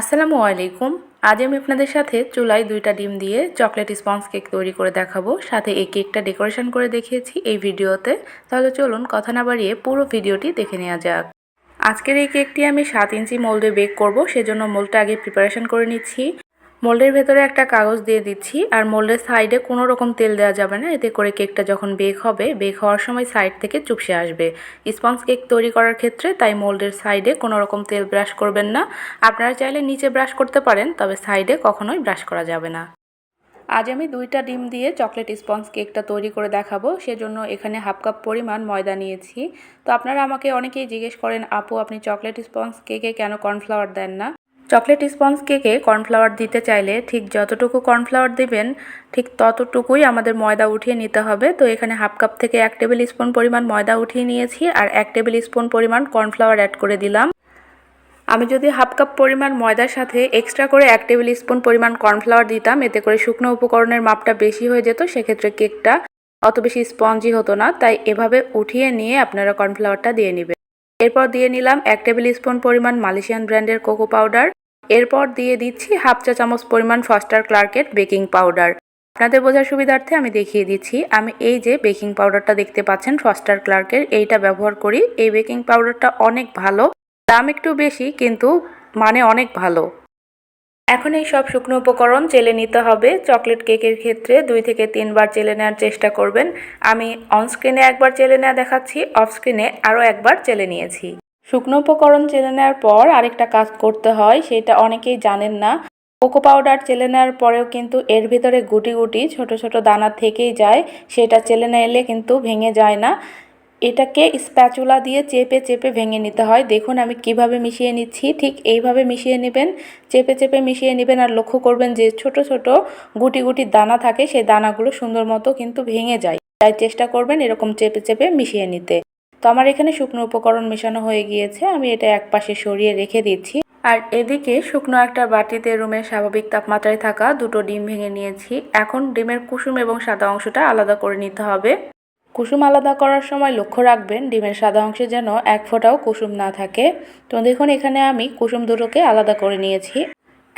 আসসালামু আলাইকুম। আজ আমি আপনাদের সাথে চুলায় দুইটা ডিম দিয়ে চকলেট স্পঞ্জ কেক তৈরি করে দেখাবো। সাথে এই কেকটা ডেকোরেশন করে দেখিয়েছি এই ভিডিওতে। তাহলে চলুন কথা না বাড়িয়ে পুরো ভিডিওটি দেখে নেওয়া যাক। আজকের এই কেকটি আমি সাত ইঞ্চি মোল্ডে বেক করব, সেজন্য মোল্ডটা আগে প্রিপারেশন করে নিচ্ছি। মোল্ডের ভেতরে একটা কাগজ দিয়ে দিচ্ছি, আর মোল্ডের সাইডে কোনো রকম তেল দেওয়া যাবে না। এতে করে কেকটা যখন বেক হবে, বেক হওয়ার সময় সাইড থেকে চুপসে আসবে। স্পঞ্জ কেক তৈরি করার ক্ষেত্রে তাই মোল্ডের সাইডে কোনো রকম তেল ব্রাশ করবেন না। আপনারা চাইলে নিচে ব্রাশ করতে পারেন, তবে সাইডে কখনোই ব্রাশ করা যাবে না। আজ আমি দুইটা ডিম দিয়ে চকলেট স্পঞ্জ কেকটা তৈরি করে দেখাবো। সেজন্য এখানে হাফ কাপ পরিমাণ ময়দা নিয়েছি। তো আপনারা আমাকে অনেকেই জিজ্ঞেস করেন, আপু, আপনি চকলেট স্পঞ্জ কেকে কেন কর্নফ্লাওয়ার দেন না? চকলেট স্পঞ্জ কেকে কর্নফ্লাওয়ার দিতে চাইলে ঠিক যতটুকু কর্নফ্লাওয়ার দিবেন, ঠিক ততটুকুই আমাদের ময়দা উঠিয়ে নিতে হবে। তো এখানে হাফ কাপ থেকে এক টেবিল স্পুন পরিমাণ ময়দা উঠিয়ে নিয়েছি আর এক টেবিল স্পুন পরিমাণ কর্নফ্লাওয়ার অ্যাড করে দিলাম। আমি যদি হাফ কাপ পরিমাণ ময়দার সাথে এক্সট্রা করে এক টেবিল স্পুন পরিমাণ কর্নফ্লাওয়ার দিতাম, এতে করে শুকনো উপকরণের মাপটা বেশি হয়ে যেত, সেক্ষেত্রে কেকটা অত বেশি স্পঞ্জি হতো না। তাই এভাবে উঠিয়ে নিয়ে আপনারা কর্নফ্লাওয়ারটা দিয়ে নেবেন। এরপর দিয়ে নিলাম এক টেবিল স্পুন পরিমাণ মালয়েশিয়ান ব্র্যান্ডের কোকো পাউডার। এরপর দিয়ে দিচ্ছি হাফ চা চামচ পরিমাণ ফস্টার ক্লার্কেট বেকিং পাউডার। আপনাদের বোঝার সুবিধার্থে আমি দেখিয়ে দিচ্ছি। আমি এই যে বেকিং পাউডারটা দেখতে পাচ্ছেন, ফস্টার ক্লার্কের, এইটা ব্যবহার করি। এই বেকিং পাউডারটা অনেক ভালো, দাম একটু বেশি, কিন্তু মানে অনেক ভালো। এখন এই সব শুকনো উপকরণ চেলে নিতে হবে। চকলেট কেকের ক্ষেত্রে দুই থেকে তিনবার চেলে নেওয়ার চেষ্টা করবেন। আমি অনস্ক্রিনে একবার চেলে নেওয়া দেখাচ্ছি, অফস্ক্রিনে আরও একবার চেলে নিয়েছি। শুকনো উপকরণ চেলে নেওয়ার পর আরেকটা কাজ করতে হয়, সেটা অনেকেই জানেন না। কোকো পাউডার চেলে নেওয়ার পরেও কিন্তু এর ভিতরে গুটি গুটি ছোট ছোট দানা থেকেই যায়, সেটা চেলে নিলে কিন্তু ভেঙে যায় না। এটাকে স্প্যাচুলা দিয়ে চেপে চেপে ভেঙে নিতে হয়। দেখুন আমি কীভাবে মিশিয়ে নিচ্ছি, ঠিক এইভাবে মিশিয়ে নেবেন। চেপে চেপে মিশিয়ে নেবেন আর লক্ষ্য করবেন যে ছোট ছোট গুটি গুটি দানা থাকে, সেই দানাগুলো সুন্দর মতো কিন্তু ভেঙে যায়। তাই চেষ্টা করবেন এরকম চেপে চেপে মিশিয়ে নিতে। তো আমার এখানে শুকনো উপকরণ মেশানো হয়ে গিয়েছে, আমি এটা এক পাশে সরিয়ে রেখে দিচ্ছি। আর এদিকে শুকনো একটা বাটিতে রুমের স্বাভাবিক তাপমাত্রায় থাকা দুটো ডিম ভেঙে নিয়েছি। এখন ডিমের কুসুম এবং সাদা অংশটা আলাদা করে নিতে হবে। কুসুম আলাদা করার সময় লক্ষ্য রাখবেন, ডিমের সাদা অংশে যেন এক ফোঁটাও কুসুম না থাকে। তো দেখুন, এখানে আমি কুসুম দুটোকে আলাদা করে নিয়েছি।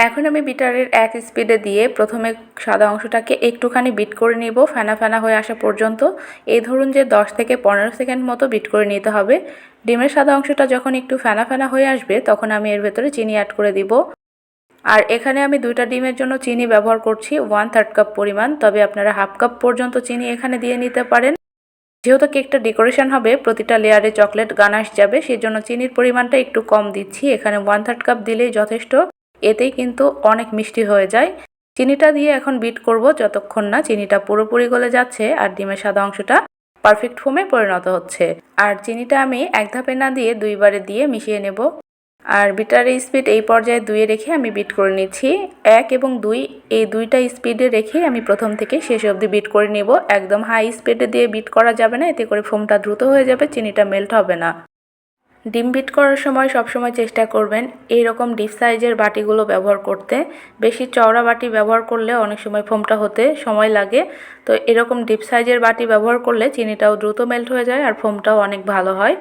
এখন আমি বিটারের এক স্পিডে দিয়ে প্রথমে সাদা অংশটাকে একটুখানি বিট করে নিব, ফেনা ফেনা হয়ে আসা পর্যন্ত। এই ধরুন যে 10 থেকে পনেরো সেকেন্ড মতো বিট করে নিতে হবে। ডিমের সাদা অংশটা যখন একটু ফেনা ফেনা হয়ে আসবে, তখন আমি এর ভেতরে চিনি অ্যাড করে দিব। আর এখানে আমি দুইটা ডিমের জন্য চিনি ব্যবহার করছি ওয়ান থার্ড কাপ পরিমাণ। তবে আপনারা হাফ কাপ পর্যন্ত চিনি এখানে দিয়ে নিতে পারেন। যেহেতু কেকটা ডেকোরেশন হবে, প্রতিটা লেয়ারে চকলেট গানাশ যাবে সেই জন্য চিনির পরিমাণটা একটু কম দিচ্ছি। এখানে ওয়ান থার্ড কাপ দিলেই যথেষ্ট। এতেই কিন্তু অনেক মিষ্টি হয়ে যায়। চিনিটা দিয়ে এখন বিট করব যতক্ষণ না চিনিটা পুরোপুরি গলে যাচ্ছে আর ডিমের সাদা অংশটা পারফেক্ট ফোমে পরিণত হচ্ছে। আর চিনিটা আমি এক ধাপে না দিয়ে দুইবারে দিয়ে মিশিয়ে নেব। আর বিটারের স্পিড এই পর্যায়ে দুইয়ে রেখে আমি বিট করে নিচ্ছি। এক এবং দুই, এই দুইটা স্পিডে রেখে আমি প্রথম থেকে শেষ অবধি বিট করে নেব। একদম হাই স্পিডে দিয়ে বিট করা যাবে না, এতে করে ফোমটা দ্রুত হয়ে যাবে, চিনিটা মেল্ট হবে না। ডিম বিট করার সময় সবসময় চেষ্টা করবেন এই রকম ডিপ সাইজের বাটিগুলো ব্যবহার করতে। বেশি চওড়া বাটি ব্যবহার করলে অনেক সময় ফোমটা হতে সময় লাগে। তো এরকম ডিপ সাইজের বাটি ব্যবহার করলে চিনিটাও দ্রুত মেল্ট হয়ে যায় আর ফোমটাও অনেক ভালো হয়।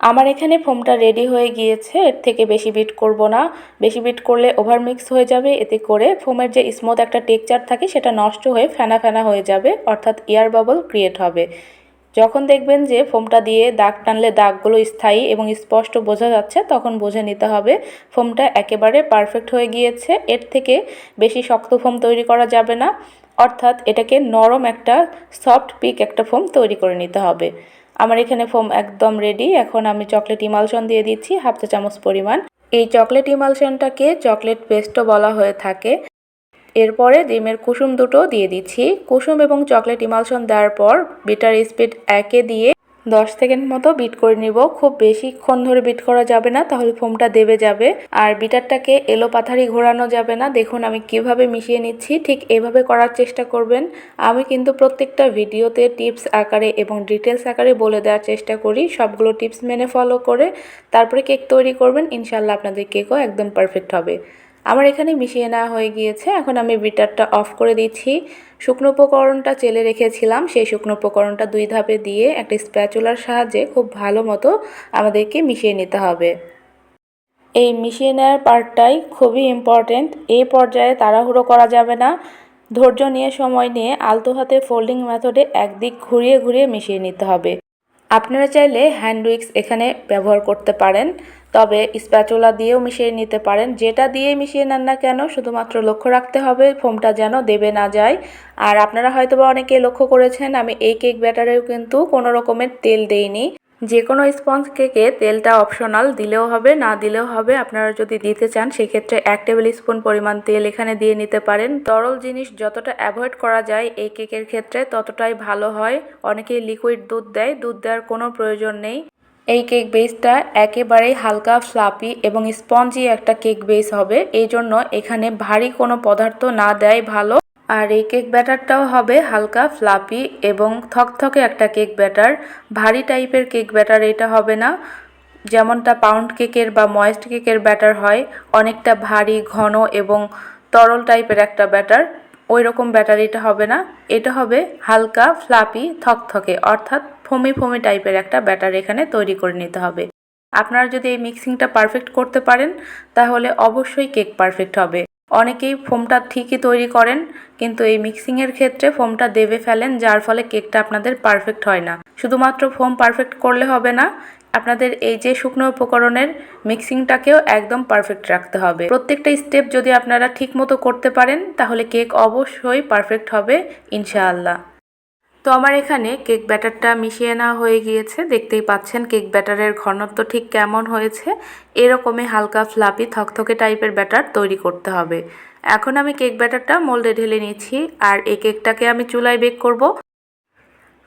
আমার এখানে ফোমটা রেডি হয়ে গিয়েছে, এর থেকে বেশি বিট করব না। বেশি বিট করলে ওভার মিক্স হয়ে যাবে, এতে করে ফোমের যে স্মুথ একটা টেক্সচার থাকে সেটা নষ্ট হয়ে ফেনা ফেনা হয়ে যাবে, অর্থাৎ এয়ার বাবল ক্রিয়েট হবে। যখন দেখবেন যে ফোমটা দিয়ে দাগ টানলে দাগগুলো স্থায়ী এবং স্পষ্ট বোঝা যাচ্ছে, তখন বুঝে নিতে হবে ফোমটা একেবারে পারফেক্ট হয়ে গিয়েছে। এর থেকে বেশি শক্ত ফোম তৈরি করা যাবে না। অর্থাৎ এটাকে নরম একটা সফট পিক একটা ফোম তৈরি করে নিতে হবে। আমার এখানে ফোম একদম রেডি। এখন আমি চকলেট ইমালশন দিয়ে দিচ্ছি, হাফ চা চামচ পরিমাণ। এই চকলেট ইমালশনটাকে চকলেট পেস্টও বলা হয়ে থাকে। এরপরে ডিমের কুসুম দুটো দিয়ে দিচ্ছি। কুসুম এবং চকলেট ইমালশন দেওয়ার পর বিটার স্পিড একে দিয়ে দশ সেকেন্ড মতো বিট করে নিব। খুব বেশিক্ষণ ধরে বিট করা যাবে না, তাহলে ফোমটা দেবে যাবে। আর বিটারটাকে এলো পাথারি ঘোরানো যাবে না। দেখুন আমি কীভাবে মিশিয়ে নিচ্ছি, ঠিক এভাবে করার চেষ্টা করবেন। আমি কিন্তু প্রত্যেকটা ভিডিওতে টিপস আকারে এবং ডিটেলস আকারে বলে দেওয়ার চেষ্টা করি। সবগুলো টিপস মেনে ফলো করে তারপরে কেক তৈরি করবেন। ইনশাল্লাহ আপনাদের কেকও একদম পারফেক্ট হবে। আমার এখানে মিশিয়ে নেওয়া হয়ে গিয়েছে। এখন আমি বিটারটা অফ করে দিচ্ছি। শুকনো উপকরণটা চেলে রেখেছিলাম। সেই শুকনো উপকরণটা দুই ধাপে দিয়ে একটা স্প্যাচুলার সাহায্যে খুব ভালো মতো আমাদেরকে মিশিয়ে নিতে হবে। এই মিশিয়ে নেওয়ার পার্টটাই খুবই ইম্পর্টেন্ট এই পর্যায়ে তাড়াহুড়ো করা যাবে না। ধৈর্য নিয়ে সময় নিয়ে আলতো হাতে ফোল্ডিং মেথডে একদিক ঘুরিয়ে ঘুরিয়ে মিশিয়ে নিতে হবে। আপনারা চাইলে হ্যান্ড উইক্স এখানে ব্যবহার করতে পারেন। তবে স্প্যাচুলা দিয়েও মিশিয়ে নিতে পারেন। যেটা দিয়ে মিশিয়ে নেন না কেন, শুধুমাত্র লক্ষ্য রাখতে হবে, ফোমটা যেন দেবে না যায়। আর আপনারা হয়তো বা অনেকে লক্ষ্য করেছেন, আমি এই কেক ব্যাটারেও কিন্তু কোনো রকমের তেল দেইনি। যে কোনো স্পঞ্জ কেকে তেলটা অপশনাল, দিলেও হবে, না দিলেও হবে, আপনারা যদি দিতে চান, সেক্ষেত্রে এক টেবিল স্পুন পরিমাণ তেল এখানে দিয়ে নিতে পারেন। তরল জিনিস যতটা অ্যাভয়েড করা যায় এই কেকের ক্ষেত্রে ততটাই ভালো হয়। অনেকেই লিকুইড দুধ দেয়, দুধ দেওয়ার কোনো প্রয়োজন নেই। এই কেক বেসটা একেবারেই হালকা ফ্লাপি এবং স্পঞ্জি একটা কেক বেস হবে। এই জন্য এখানে ভারী কোনো পদার্থ না দেয় ভালো। আর এই কেক ব্যাটারটাও হবে হালকা ফ্লাপি এবং থকথকে একটা কেক ব্যাটার ভারী টাইপের কেক ব্যাটার এটা হবে না। যেমনটা পাউন্ড কেকের বা ময়েস্ট কেকের ব্যাটার হয়, অনেকটা ভারী, ঘন এবং তরল টাইপের একটা ব্যাটার ওই রকম ব্যাটার এটা হবে না। এটা হবে হালকা ফ্লাপি থকথকে। অর্থাৎ ফমি ফমি টাইপের একটা ব্যাটার এখানে তৈরি করে নিতে হবে। আপনারা যদি এই মিক্সিংটা পারফেক্ট করতে পারেন, তাহলে অবশ্যই কেক পারফেক্ট হবে। অনেকেই ফোমটা ঠিকই তৈরি করেন, কিন্তু এই মিক্সিংয়ের ক্ষেত্রে ফোমটা দেবে ফেলেন, যার ফলে কেকটা আপনাদের পারফেক্ট হয় না। শুধুমাত্র ফোম পারফেক্ট করলে হবে না, আপনাদের এই যে শুকনো উপকরণের মিক্সিংটাকেও একদম পারফেক্ট রাখতে হবে। প্রত্যেকটা স্টেপ যদি আপনারা ঠিক মতো করতে পারেন, তাহলে কেক অবশ্যই পারফেক্ট হবে, ইনশাআল্লাহ। তো আমার এখানে কেক ব্যাটারটা মিশিয়ে নেওয়া হয়ে গিয়েছে। দেখতেই পাচ্ছেন কেক ব্যাটারের ঘনত্ব ঠিক কেমন হয়েছে। এরকমই হালকা ফ্লাপি থকথকে টাইপের ব্যাটার তৈরি করতে হবে। এখন আমি কেক ব্যাটারটা মোল্ডে ঢেলে নিচ্ছি আর এই কেকটাকে আমি চুলায় বেক করব।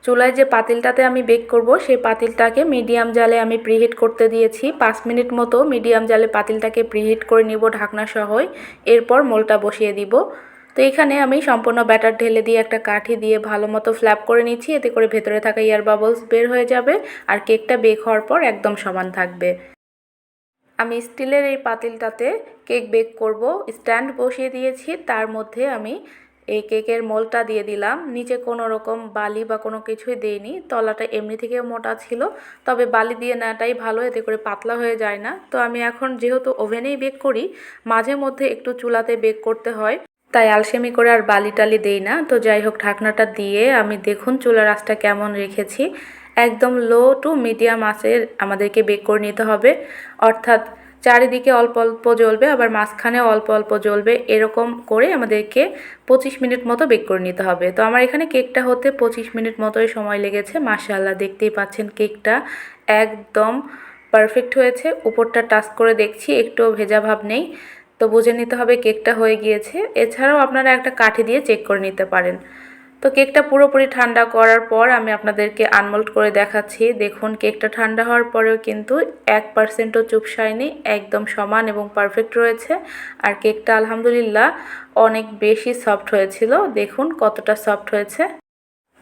চুলায় যে পাতিলটাতে আমি বেক করব, সেই পাতিলটাকে মিডিয়াম জালে আমি প্রিহিট করতে দিয়েছি। পাঁচ মিনিট মতো মিডিয়াম জালে পাতিলটাকে প্রিহিট করে নিব ঢাকনা সহই এরপর মোলটা বসিয়ে দিব। তো এখানে আমি সম্পূর্ণ ব্যাটার ঢেলে দিয়ে একটা কাঠি দিয়ে ভালো মতো ফ্ল্যাপ করে নিচ্ছি। এতে করে ভেতরে থাকা ইয়ার বাবলস বের হয়ে যাবে আর কেকটা বেক হওয়ার পর একদম সমান থাকবে। আমি স্টিলের এই পাতিলটাতে কেক বেক করব। স্ট্যান্ড বসিয়ে দিয়েছি। তার মধ্যে আমি এই কেকের মোলটা দিয়ে দিলাম। নিচে কোনো রকম বালি বা কোনো কিছুই দেইনি। তলাটা এমনি থেকে মোটা ছিল। তবে বালি দিয়ে নেওয়াটাই ভালো, এতে করে পাতলা হয়ে যায় না। তো আমি এখন যেহেতু ওভেনেই বেক করি, মাঝে মধ্যে একটু চুলাতে বেক করতে হয়। তাই আলসেমি করে আর বালি টালি দেই না। তো যাই হোক, ঢাকনাটা দিয়ে আমি দেখুন চুলার আঁচটা কেমন রেখেছি। একদম লো টু মিডিয়াম আঁচের আমাদেরকে বেক করে নিতে হবে। অর্থাৎ চারিদিকে অল্প অল্প জ্বলবে, আবার মাঝখানে অল্প অল্প জ্বলবে। এরকম করে আমাদেরকে পঁচিশ মিনিট মতো বেক করে নিতে হবে। তো আমার এখানে কেকটা হতে পঁচিশ মিনিট মতোই সময় লেগেছে। মাশাল্লাহ দেখতেই পাচ্ছেন কেকটা একদম পারফেক্ট হয়েছে। উপরটা টাচ করে দেখছি, একটুও ভেজা ভাব নেই। তো বুঝে নিতে হবে কেকটা হয়ে গিয়েছে। এছাড়াও আপনারা একটা কাঠি দিয়ে চেক করে নিতে পারেন। তো কেকটা পুরোপুরি ঠান্ডা করার পর আমি আপনাদেরকে আনমোল্ড করে দেখাচ্ছি। দেখুন, কেকটা ঠান্ডা হওয়ার পরেও কিন্তু এক পার্সেন্টও চুপসায়নি একদম সমান এবং পারফেক্ট রয়েছে। আর কেকটা আলহামদুলিল্লাহ অনেক বেশি সফট হয়েছিল। দেখুন, কতটা সফট হয়েছে।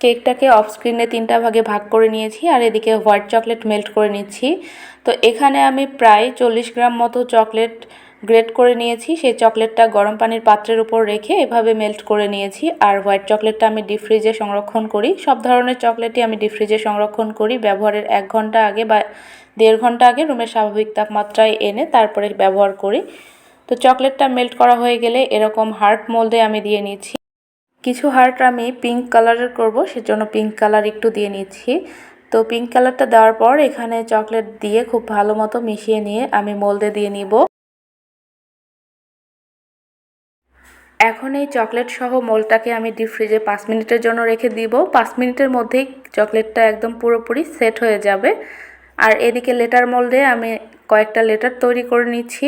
কেকটাকে অফ স্ক্রিনে তিনটা ভাগে ভাগ করে নিয়েছি আর এদিকে হোয়াইট চকলেট মেল্ট করে নিচ্ছি। তো এখানে আমি প্রায় চল্লিশ গ্রাম মতো চকলেট গ্রেট করে নিয়েছি। সেই চকলেটটা গরম পানির পাত্রের উপর রেখে এভাবে মেল্ট করে নিয়েছি। আর হোয়াইট চকলেটটা আমি ডিপ ফ্রিজে সংরক্ষণ করি। সব ধরনের চকলেটই আমি ডিপ ফ্রিজে সংরক্ষণ করি। ব্যবহারের এক ঘণ্টা আগে বা দেড় ঘণ্টা আগে রুমের স্বাভাবিক তাপমাত্রায় এনে তারপরে ব্যবহার করি। তো চকলেটটা মেল্ট করা হয়ে গেলে এরকম হার্ট মোল্ডে আমি দিয়ে নিচ্ছি। কিছু হার্ট আমি পিঙ্ক কালারের করব, সেজন্য পিঙ্ক কালার একটু দিয়ে নিচ্ছি। তো পিঙ্ক কালারটা দেওয়ার পর এখানে চকলেট দিয়ে খুব ভালো মতো মিশিয়ে নিয়ে আমি মোল্ডে দিয়ে নিব। এখন এই চকলেট সহ মোলটাকে আমি ডিপ ফ্রিজে পাঁচ মিনিটের জন্য রেখে দিব। পাঁচ মিনিটের মধ্যেই চকলেটটা একদম পুরোপুরি সেট হয়ে যাবে। আর এদিকে লেটার মোল্ডে আমি কয়েকটা লেটার তৈরি করে নিচ্ছি।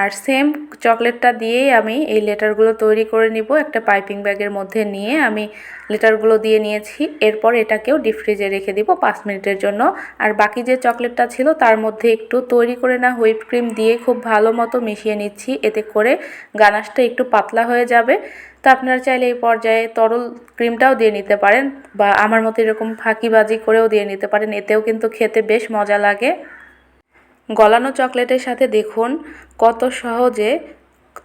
আর সেম চকলেটটা দিয়েই আমি এই লেটারগুলো তৈরি করে নিব। একটা পাইপিং ব্যাগের মধ্যে নিয়ে আমি লেটারগুলো দিয়ে নিয়েছি। এরপর এটাকেও ডিপ ফ্রিজে রেখে দিব পাঁচ মিনিটের জন্য। আর বাকি যে চকলেটটা ছিল তার মধ্যে একটু তৈরি করে না হুইপ ক্রিম দিয়ে খুব ভালো মতো মিশিয়ে নিচ্ছি। এতে করে গানাশটা একটু পাতলা হয়ে যাবে। তো আপনারা চাইলে এই পর্যায়ে তরল ক্রিমটাও দিয়ে নিতে পারেন বা আমার মতো এরকম ফাঁকিবাজি করেও দিয়ে নিতে পারেন। এতেও কিন্তু খেতে বেশ মজা লাগে। গলানো চকলেটের সাথে দেখুন কত সহজে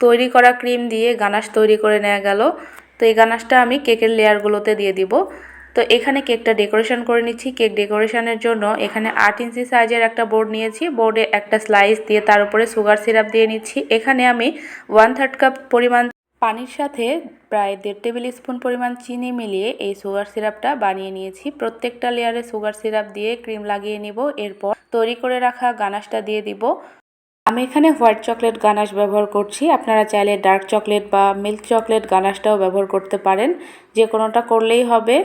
তৈরি করা ক্রিম দিয়ে গানাশ তৈরি করে নেওয়া গেল। তো এই গানাশটা আমি কেকের লেয়ারগুলোতে দিয়ে দিব। তো এখানে কেকটা ডেকোরেশন করে নিচ্ছি। কেক ডেকোরেশনের জন্য এখানে আট ইঞ্চি সাইজের একটা বোর্ড নিয়েছি। বোর্ডে একটা স্লাইস দিয়ে তার উপরে সুগার সিরাপ দিয়ে নিচ্ছি। এখানে আমি ওয়ান থার্ড কাপ পরিমাণ পানির সাথে প্রায় দেড় টেবিল স্পুন পরিমাণ চিনি মিলিয়ে এই সুগার সিরাপটা বানিয়ে নিয়েছি। প্রত্যেকটা লেয়ারে সুগার সিরাপ দিয়ে ক্রিম লাগিয়ে নিব, এরপর তৈরি করে রাখা গানাশটা দিয়ে দিব। আমি এখানে হোয়াইট চকলেট গানাশ ব্যবহার করছি। আপনারা চাইলে ডার্ক চকলেট বা মিল্ক চকলেট গানাশটাও ব্যবহার করতে পারেন। যে কোনোটা করলেই হবে।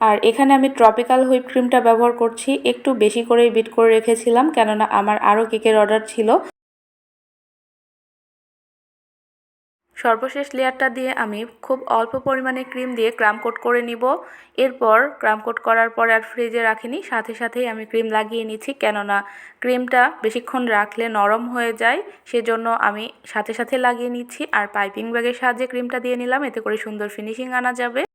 আর এখানে আমি ট্রপিক্যাল হুইপ ক্রিমটা ব্যবহার করছি। একটু বেশি করেই বিট করে রেখেছিলাম, কেননা আমার আরও কেকের অর্ডার ছিল। সর্বশেষ লেয়ারটা দিয়ে আমি খুব অল্প পরিমাণে ক্রিম দিয়ে ক্রাম কোট করে নিব। এরপর ক্রাম কোট করার পর আর ফ্রিজে রাখিনি, সাথে সাথেই আমি ক্রিম লাগিয়ে নিচ্ছি। কেননা ক্রিমটা বেশিক্ষণ রাখলে নরম হয়ে যায়, সেজন্য আমি সাথে সাথে লাগিয়ে নিচ্ছি। আর পাইপিং ব্যাগের সাহায্যে ক্রিমটা দিয়ে নিলাম, এতে করে সুন্দর ফিনিশিং আনা যাবে।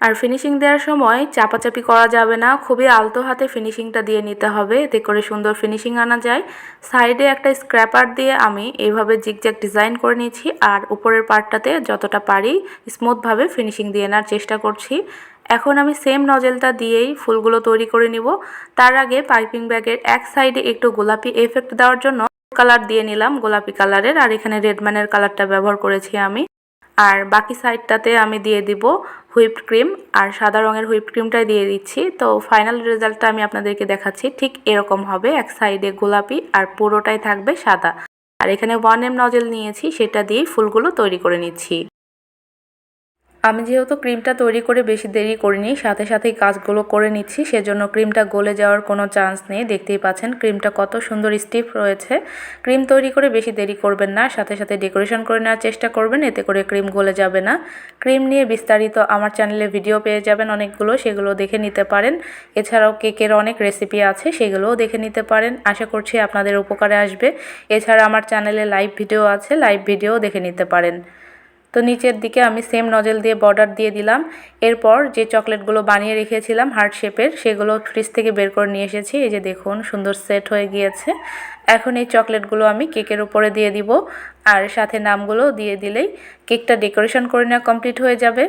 আর ফিনিশিং দেওয়ার সময় চাপাচাপি করা যাবে না, খুবই আলতো হাতে ফিনিশিংটা দিয়ে নিতে হবে। এতে করে সুন্দর ফিনিশিং আনা যায়। সাইডে একটা স্ক্র্যাপার দিয়ে আমি এইভাবে জিগজ্যাগ ডিজাইন করে নিয়েছি আর উপরের পার্টটাতে যতটা পারি স্মুথভাবে ফিনিশিং দিয়ে নেওয়ার চেষ্টা করছি। এখন আমি সেম নজেলটা দিয়েই ফুলগুলো তৈরি করে নিব। তার আগে পাইপিং ব্যাগের এক সাইডে একটু গোলাপি এফেক্ট দেওয়ার জন্য কালার দিয়ে নিলাম গোলাপি কালারের আর এখানে রেডম্যানের কালারটা ব্যবহার করেছি আমি। আর বাকি সাইডটাতে আমি দিয়ে দিব হুইপড ক্রিম আর সাদা রঙের হুইপড ক্রিমটাই দিয়ে দিচ্ছি। তো ফাইনাল রেজাল্টটা আমি আপনাদেরকে দেখাচ্ছি। ঠিক এরকম হবে, এক সাইডে গোলাপি আর পুরোটাই থাকবে সাদা। আর এখানে ওয়ান এম নজেল নিয়েছি, সেটা দিয়েই ফুলগুলো তৈরি করে নিচ্ছি। আমি যেহেতু ক্রিমটা তৈরি করে বেশি দেরি করিনি, সাথে সাথেই কাজগুলো করে নিচ্ছি, সেজন্য ক্রিমটা গলে যাওয়ার কোনো চান্স নেই। দেখতেই পাচ্ছেন, ক্রিমটা কত সুন্দর স্টিফ রয়েছে। ক্রিম তৈরি করে বেশি দেরি করবেন না, সাথে সাথে ডেকোরেশন করে নেওয়ার চেষ্টা করবেন, এতে করে ক্রিম গলে যাবে না। ক্রিম নিয়ে বিস্তারিত আমার চ্যানেলে ভিডিও পেয়ে যাবেন অনেকগুলো, সেগুলো দেখে নিতে পারেন। এছাড়াও কেকের অনেক রেসিপি আছে, সেগুলোও দেখে নিতে পারেন। আশা করছি আপনাদের উপকারে আসবে। এছাড়া আমার চ্যানেলে লাইভ ভিডিও আছে লাইভ ভিডিও দেখে নিতে পারেন। তো নিচের দিকে আমি সেম নজেল দিয়ে বর্ডার দিয়ে দিলাম। এরপর যে চকলেটগুলো বানিয়ে রেখেছিলাম হার্ট শেপের সেগুলো ফ্রিজ থেকে বের করে নিয়ে এসেছি। এই যে দেখুন, সুন্দর সেট হয়ে গিয়েছে। এখন এই চকলেটগুলো আমি কেকের উপরে দিয়ে দিব। আর সাথে নামগুলো দিয়ে দিলেই কেকটা ডেকোরেশন করে নেওয়া কমপ্লিট হয়ে যাবে।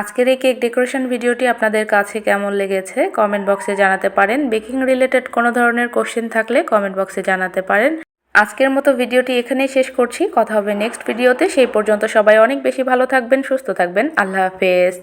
আজকের এই কেক ডেকোরেশন ভিডিওটি আপনাদের কাছে কেমন লেগেছে কমেন্ট বক্সে জানাতে পারেন। বেকিং রিলেটেড কোনো ধরনের কোশ্চেন থাকলে কমেন্ট বক্সে জানাতে পারেন। আজকের মতো ভিডিওটি এখানেই শেষ করছি। কথা হবে নেক্সট ভিডিওতে। সেই পর্যন্ত সবাই অনেক বেশি ভালো থাকবেন, সুস্থ থাকবেন। আল্লাহ হাফেজ।